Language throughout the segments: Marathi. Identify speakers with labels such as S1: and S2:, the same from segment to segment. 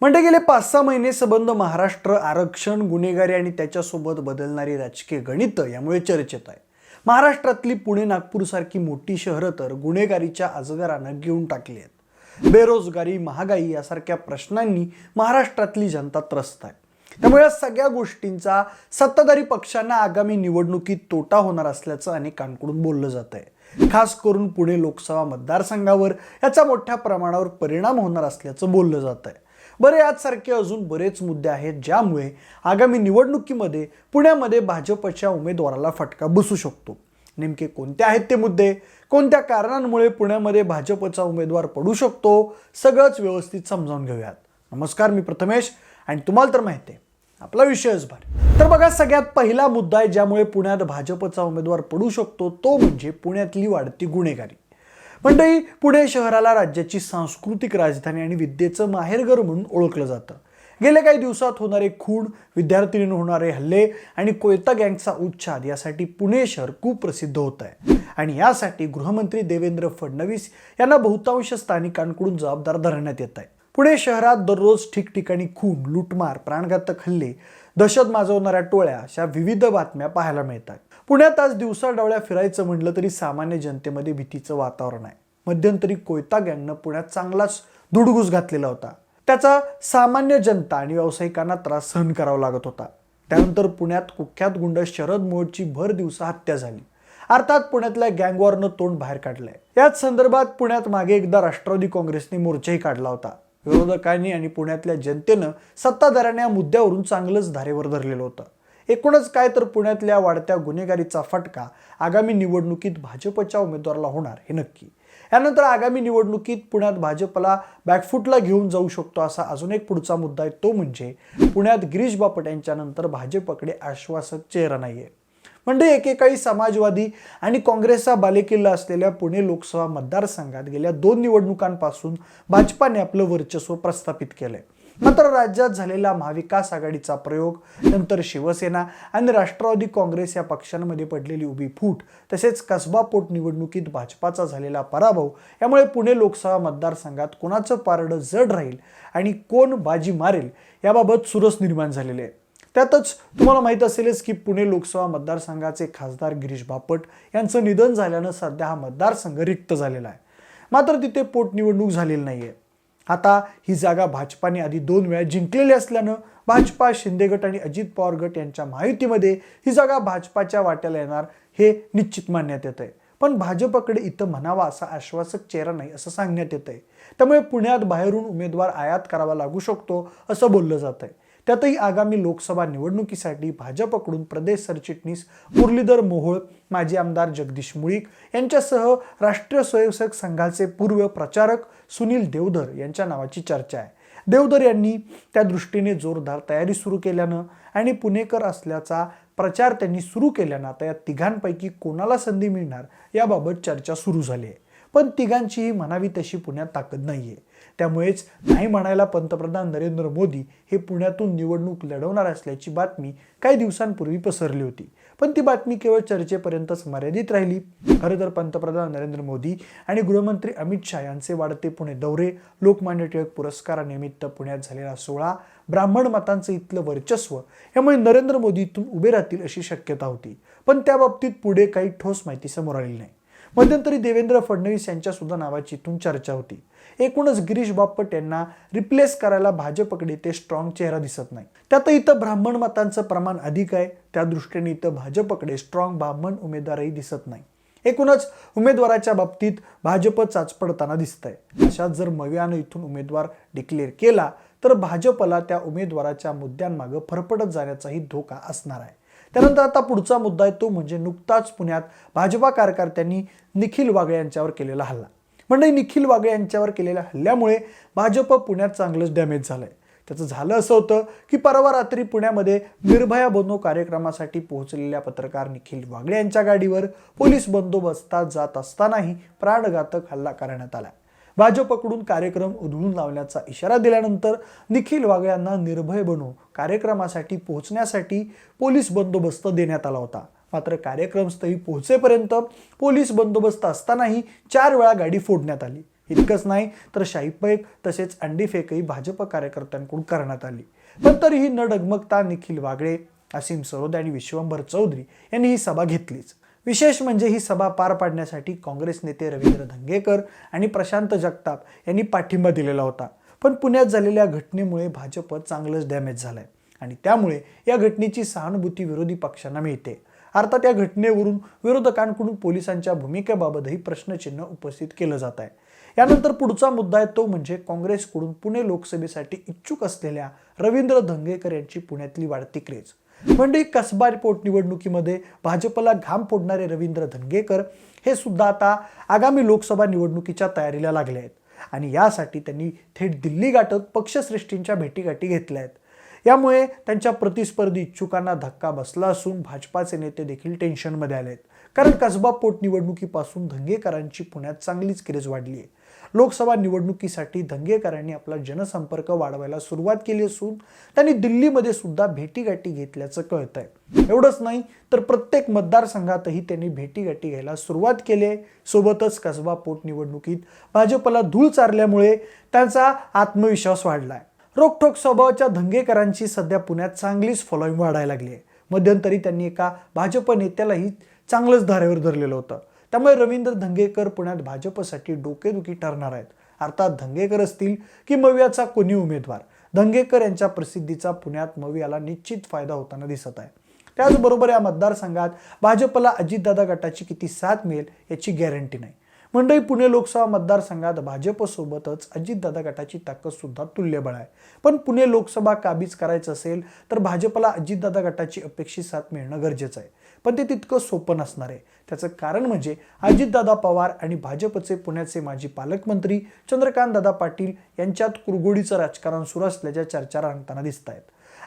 S1: म्हणजे गेले पाच सहा महिने संबंध महाराष्ट्र आरक्षण गुन्हेगारी आणि त्याच्यासोबत बदलणारी राजकीय गणितं यामुळे चर्चेत आहे. महाराष्ट्रातली पुणे नागपूरसारखी मोठी शहरं तर गुन्हेगारीच्या अजगरानं घेऊन टाकली आहेत. बेरोजगारी महागाई यासारख्या प्रश्नांनी महाराष्ट्रातली जनता त्रस्त आहे. त्यामुळे या सगळ्या गोष्टींचा सत्ताधारी पक्षांना आगामी निवडणुकीत तोटा होणार असल्याचं अनेकांकडून बोललं जात आहे. खास करून पुणे लोकसभा मतदारसंघावर याचा मोठ्या प्रमाणावर परिणाम होणार असल्याचं बोललं जात आहे. बरे याचसारखे अजून बरेच मुद्दे आहेत ज्यामुळे आगामी निवडणुकीमध्ये पुण्यामध्ये भाजपच्या उमेदवाराला फटका बसू शकतो. नेमके कोणते आहेत ते मुद्दे? कोणत्या कारणांमुळे पुण्यामध्ये भाजपचा उमेदवार पडू शकतो? सगळंच व्यवस्थित समजावून घेऊयात. नमस्कार मी प्रथमेश आणि तुम्हाला तर माहिती आहे आपला विषयच भारी तर बघा सगळ्यात पहिला मुद्दा आहे ज्यामुळे पुण्यात भाजपचा उमेदवार पडू शकतो तो म्हणजे पुण्यातली वाढती गुन्हेगारी. मंडळी पुणे शहराला राज्याची सांस्कृतिक राजधानी आणि विद्येचं माहेरघर म्हणून ओळखलं जातं. गेल्या काही दिवसात होणारे खून विद्यार्थिनींवर होणारे हल्ले आणि कोयता गँगचा उच्छाद यासाठी पुणे शहर खूप प्रसिद्ध होत आहे. आणि यासाठी गृहमंत्री देवेंद्र फडणवीस यांना बहुतांश स्थानिकांकडून जबाबदार धरण्यात येत आहे. पुणे शहरात दररोज ठिकठिकाणी खून लूटमार प्राणघातक हल्ले दहशत माजवणाऱ्या टोळ्या अशा विविध बातम्या पाहायला मिळतात. पुण्यात आज दिवसा डवळ्या फिरायचं म्हटलं तरी सामान्य जनतेमध्ये भीतीचं वातावरण आहे. मध्यंतरी कोयता गँगनं पुण्यात चांगलाच धुडगूस घातलेला होता. त्याचा सामान्य जनता आणि व्यावसायिकांना त्रास सहन करावा लागत होता. त्यानंतर पुण्यात कुख्यात गुंड शरद मोडची भर दिवसा हत्या झाली. अर्थात पुण्यातल्या गँगवॉरनं तोंड बाहेर काढलंय. याच संदर्भात पुण्यात मागे एकदा राष्ट्रवादी काँग्रेसने मोर्चाही काढला होता. विरोधकांनी आणि पुण्यातल्या जनतेनं सत्ताधाऱ्यांना या मुद्द्यावरून चांगलंच धारेवर धरलेलं होतं. एकूणच काय तर पुण्यातल्या वाढत्या गुन्हेगारीचा फटका आगामी निवडणुकीत भाजपच्या उमेदवाराला होणार हे नक्की. यानंतर आगामी निवडणुकीत पुण्यात भाजपला बॅकफुटला घेऊन जाऊ शकतो असा अजून एक पुढचा मुद्दा आहे तो म्हणजे पुण्यात गिरीश बापट यांच्यानंतर भाजपकडे आश्वासक चेहरा नाहीये. म्हणजे एकेकाळी समाजवादी आणि काँग्रेसचा बालेकिल्ला असलेल्या पुणे लोकसभा मतदारसंघात गेल्या दोन निवडणुकांपासून भाजपाने आपलं वर्चस्व प्रस्थापित केलंय. मात्र राज्यात झालेला महाविकास आघाडीचा प्रयोग नंतर शिवसेना आणि राष्ट्रवादी काँग्रेस या पक्षांमध्ये पडलेली उभी फूट तसेच कसबा पोटनिवडणुकीत भाजपाचा झालेला पराभव यामुळे पुणे लोकसभा मतदारसंघात कोणाचं पारडं जड राहील आणि कोण बाजी मारेल याबाबत सुरस निर्माण झालेले आहे. त्यातच तुम्हाला माहीत असेलच की पुणे लोकसभा मतदारसंघाचे खासदार गिरीश बापट यांचं निधन झाल्यानं सध्या हा मतदारसंघ रिक्त झालेला आहे. मात्र तिथे पोटनिवडणूक झालेली नाही आहे आता ही जागा भाजपाने आधी दोन वेळा जिंकलेली असल्यानं भाजपा शिंदे गट आणि अजित पवार गट यांच्या महायुतीमध्ये ही जागा भाजपाच्या वाट्याला येणार हे निश्चित मानण्यात येत आहे पण भाजपकडे इथं म्हणावा असा आश्वासक चेहरा नाही असं सांगण्यात येत आहे त्यामुळे पुण्यात बाहेरून उमेदवार आयात करावा लागू शकतो असं बोललं जात आहे त्यातही आगामी लोकसभा निवडणुकीसाठी भाजपकडून प्रदेश सरचिटणीस मुरलीधर मोहोळ माजी आमदार जगदीश मुळीक यांच्यासह राष्ट्रीय स्वयंसेवक संघाचे पूर्व प्रचारक सुनील देवधर यांच्या नावाची चर्चा आहे. देवधर यांनी त्या दृष्टीने जोरदार तयारी सुरू केल्यानं आणि पुणेकर असल्याचा प्रचार त्यांनी सुरू केल्यानं आता या तिघांपैकी कोणाला संधी मिळणार याबाबत चर्चा सुरू झाली आहे. पण तिघांचीही म्हणावी तशी पुण्यात ताकद नाहीये. त्यामुळेच नाही म्हणायला पंतप्रधान नरेंद्र मोदी हे पुण्यातून निवडणूक लढवणार असल्याची बातमी काही दिवसांपूर्वी पसरली होती. पण ती बातमी केवळ चर्चेपर्यंतच मर्यादित राहिली. खरं तर पंतप्रधान नरेंद्र मोदी आणि गृहमंत्री अमित शहा यांचे वाढते पुणे दौरे लोकमान्य टिळक पुरस्कारानिमित्त पुण्यात झालेला सोहळा ब्राह्मण मतांचं इथलं वर्चस्व यामुळे नरेंद्र मोदी इथून उभे राहतील अशी शक्यता होती. पण त्या बाबतीत पुढे काही ठोस माहिती समोर आलेली नाही. मध्यंतरी देवेंद्र फडणवीस यांच्या सुद्धा नावाची इथून चर्चा होती. एकूणच गिरीश बापट यांना रिप्लेस करायला भाजपकडे ते स्ट्रॉंग चेहरा दिसत नाही. त्यात इथं ब्राह्मण मतांचं प्रमाण अधिक आहे. त्या दृष्टीने इथं भाजपकडे स्ट्रॉंग ब्राह्मण उमेदवारही दिसत नाही. एकूणच उमेदवाराच्या बाबतीत भाजप चाचपडताना दिसत आहे अशात जर मव्यानं इथून उमेदवार डिक्लेअर केला तर भाजपला त्या उमेदवाराच्या मुद्द्यांमागं फरफटत जाण्याचाही धोका असणार आहे. त्यानंतर आता पुढचा मुद्दा आहे तो म्हणजे नुकताच पुण्यात भाजपा कार्यकर्त्यांनी निखिल वागळे यांच्यावर केलेला हल्ला. म्हणजे निखिल वागळे यांच्यावर केलेल्या हल्ल्यामुळे भाजप पुण्यात चांगलंच डॅमेज झालं आहे त्याचं झालं असं होतं की परवा रात्री पुण्यामध्ये निर्भया बनो कार्यक्रमासाठी पोहोचलेल्या पत्रकार निखिल वागळे यांच्या गाडीवर पोलीस बंदोबस्तात जात असतानाही प्राणघातक हल्ला करण्यात आला. भाजपकडून कार्यक्रम उधळून लावण्याचा इशारा दिल्यानंतर निखिल वागळे यांना निर्भय बनू कार्यक्रमासाठी पोहोचण्यासाठी पोलीस बंदोबस्त देण्यात आला होता. मात्र कार्यक्रमस्थळी पोहोचेपर्यंत पोलीस बंदोबस्त असतानाही चार वेळा गाडी फोडण्यात आली. इतकंच नाही तर शाईपेक तसेच अंडीफेकही भाजप कार्यकर्त्यांकडून करण्यात आली. पण तरीही न डगमगता निखिल वागळे असीम सरोदे आणि विश्वंभर चौधरी यांनी ही सभा घेतलीच. विशेष म्हणजे ही सभा पार पाडण्यासाठी काँग्रेस नेते रवींद्र धंगेकर आणि प्रशांत जगताप यांनी पाठिंबा दिलेला होता. पण पुण्यात झालेल्या घटनेमुळे भाजप चांगलंच डॅमेज झालंय आणि त्यामुळे या घटनेची सहानुभूती विरोधी पक्षांना मिळते. अर्थात या घटनेवरून विरोधकांकडून पोलिसांच्या भूमिकेबाबतही प्रश्नचिन्ह उपस्थित केलं जात आहे. यानंतर पुढचा मुद्दा आहे तो म्हणजे काँग्रेसकडून पुणे लोकसभेसाठी इच्छुक असलेल्या रवींद्र धंगेकर यांची पुण्यातली वाढती क्रेज म्हणजे कसबा पोटनिवडणुकीमध्ये भाजपला घाम फोडणारे रवींद्र धनगेकर हे सुद्धा आता आगामी लोकसभा निवडणुकीच्या तयारीला लागले आहेत. आणि यासाठी त्यांनी थेट दिल्ली गाठत पक्षश्रेष्ठींच्या भेटीगाठी घेतल्या आहेत. यामुळे त्यांच्या प्रतिस्पर्धी इच्छुकांना धक्का बसला असून भाजपाचे नेते देखील टेन्शनमध्ये आले आहेत कारण कसबा पोटनिवडणुकीपासून धंगेकरांची पुण्यात चांगलीच क्रेज वाढली आहे. लोकसभा निवडणुकीसाठी धंगेकरांनी आपला जनसंपर्क वाढवायला सुरुवात केली असून त्यांनी दिल्लीमध्ये सुद्धा भेटीगाठी घेतल्याचं कळत आहे एवढंच नाही तर प्रत्येक मतदारसंघातही त्यांनी भेटीगाठी घ्यायला सुरुवात केली आहे. सोबतच कसबा पोटनिवडणुकीत भाजपला धूळ चारल्यामुळे त्यांचा आत्मविश्वास वाढला आहे रोखठोक स्वभावाच्या धंगेकरांची सध्या पुण्यात चांगलीच फॉलोईंग वाढायला लागली आहे. मध्यंतरी त्यांनी एका भाजप नेत्यालाही चांगलंच धारेवर धरलेलं होतं. त्यामुळे रवींद्र धंगेकर पुण्यात भाजपसाठी डोकेदुखी ठरणार आहेत. अर्थात धंगेकर असतील की मवियाचा कोणी उमेदवार? धंगेकर यांच्या प्रसिद्धीचा पुण्यात मवियाला निश्चित फायदा होताना दिसत आहे. त्याचबरोबर या मतदारसंघात भाजपला अजितदादा गटाची किती साथ मिळेल याची गॅरंटी नाही. मंडई पुणे लोकसभा मतदारसंघात भाजपसोबतच अजितदादा गटाची ताकद सुद्धा तुल्यबळ आहे. पण पुणे लोकसभा काबीज करायचं असेल तर भाजपला अजितदादा गटाची अपेक्षित साथ मिळणं गरजेचं आहे. पण ते तितकं सोपं नसणार आहे. त्याचं कारण म्हणजे अजितदादा पवार आणि भाजपचे पुण्याचे माजी पालकमंत्री चंद्रकांतदादा पाटील यांच्यात कुरगोडीचं राजकारण सुरू असल्याच्या चर्चा रंगताना दिसत आहेत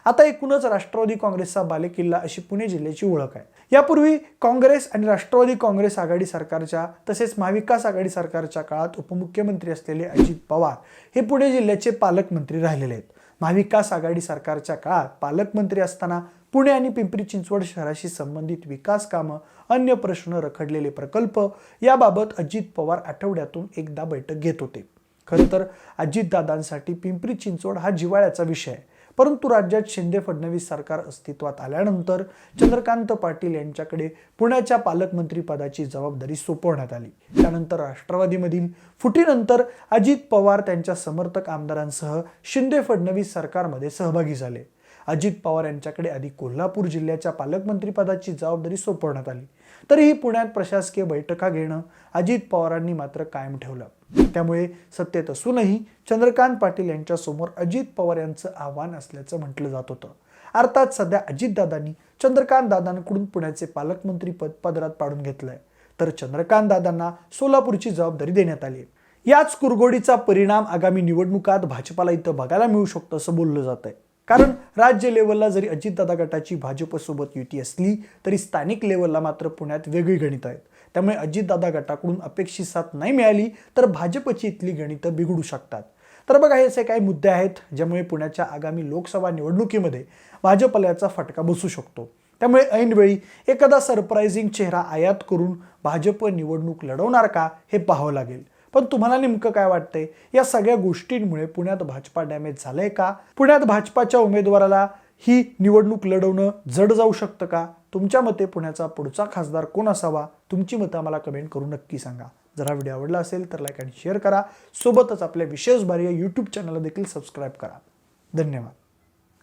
S1: आता एकूणच राष्ट्रवादी काँग्रेसचा बालेकिल्ला अशी पुणे जिल्ह्याची ओळख आहे. यापूर्वी काँग्रेस आणि राष्ट्रवादी काँग्रेस आघाडी सरकारच्या तसेच महाविकास आघाडी सरकारच्या काळात उपमुख्यमंत्री असलेले अजित पवार हे पुणे जिल्ह्याचे पालकमंत्री राहिलेले आहेत. महाविकास आघाडी सरकारच्या काळात पालकमंत्री असताना पुणे आणि पिंपरी चिंचवड शहराशी संबंधित विकास कामं अन्य प्रश्न रखडलेले प्रकल्प याबाबत अजित पवार आठवड्यातून एकदा बैठक घेत होते. खरं तर अजितदादांसाठी पिंपरी चिंचवड हा जिवाळ्याचा विषय आहे. परंतु राज्यात शिंदे फडणवीस सरकार अस्तित्वात आल्यानंतर चंद्रकांत पाटील यांच्याकडे पुण्याच्या पालकमंत्रीपदाची जबाबदारी सोपवण्यात आली. त्यानंतर राष्ट्रवादीमधील फुटीनंतर अजित पवार त्यांच्या समर्थक आमदारांसह शिंदे फडणवीस सरकारमध्ये सहभागी झाले. अजित पवार यांच्याकडे आधी कोल्हापूर जिल्ह्याच्या पालकमंत्रीपदाची जबाबदारी सोपवण्यात आली. तरीही पुण्यात प्रशासकीय बैठका घेणं अजित पवारांनी मात्र कायम ठेवलं. त्यामुळे सत्तेत असूनही चंद्रकांत पाटील यांच्यासमोर अजित पवार यांचं आव्हान असल्याचं म्हटलं जात होतं. अर्थात सध्या अजितदादांनी चंद्रकांत दादांकडून पुण्याचे पालकमंत्री पद पदरात पाडून घेतलंय. तर चंद्रकांत दादांना सोलापूरची जबाबदारी देण्यात आली. याच कुरगोडीचा परिणाम आगामी निवडणुकात भाजपाला इथं बघायला मिळू शकतो असं बोललं जात आहे कारण राज्य लेवलला जरी अजितदादा गटाची भाजपसोबत युती असली तरी स्थानिक लेवलला मात्र पुण्यात वेगळी गणित आहेत. त्यामुळे अजितदादा गटाकडून अपेक्षित साथ नाही मिळाली तर भाजपची इथली गणितं बिघडू शकतात. तर बघा हे असे काही मुद्दे आहेत ज्यामुळे पुण्याच्या आगामी लोकसभा निवडणुकीमध्ये भाजपला याचा फटका बसू शकतो. त्यामुळे ऐनवेळी एखादा सरप्रायझिंग चेहरा आयात करून भाजप निवडणूक लढवणार का हे पाहावं लागेल. पण तुम्हाला नेमकं काय वाटतंय? या सगळ्या गोष्टींमुळे पुण्यात भाजपा डॅमेज झालंय का? पुण्यात भाजपाच्या उमेदवाराला ही निवडणूक लढवणं जड जाऊ शकतं का? तुमच्या मते पुण्याचा पुढचा खासदार कोण असावा? तुमची मतं आम्हाला कमेंट करून नक्की सांगा. जर हा व्हिडिओ आवडला असेल तर लाईक आणि शेअर करा. सोबतच आपल्या विशेष भारी या यूट्यूब चॅनलला देखील सबस्क्राईब करा. धन्यवाद.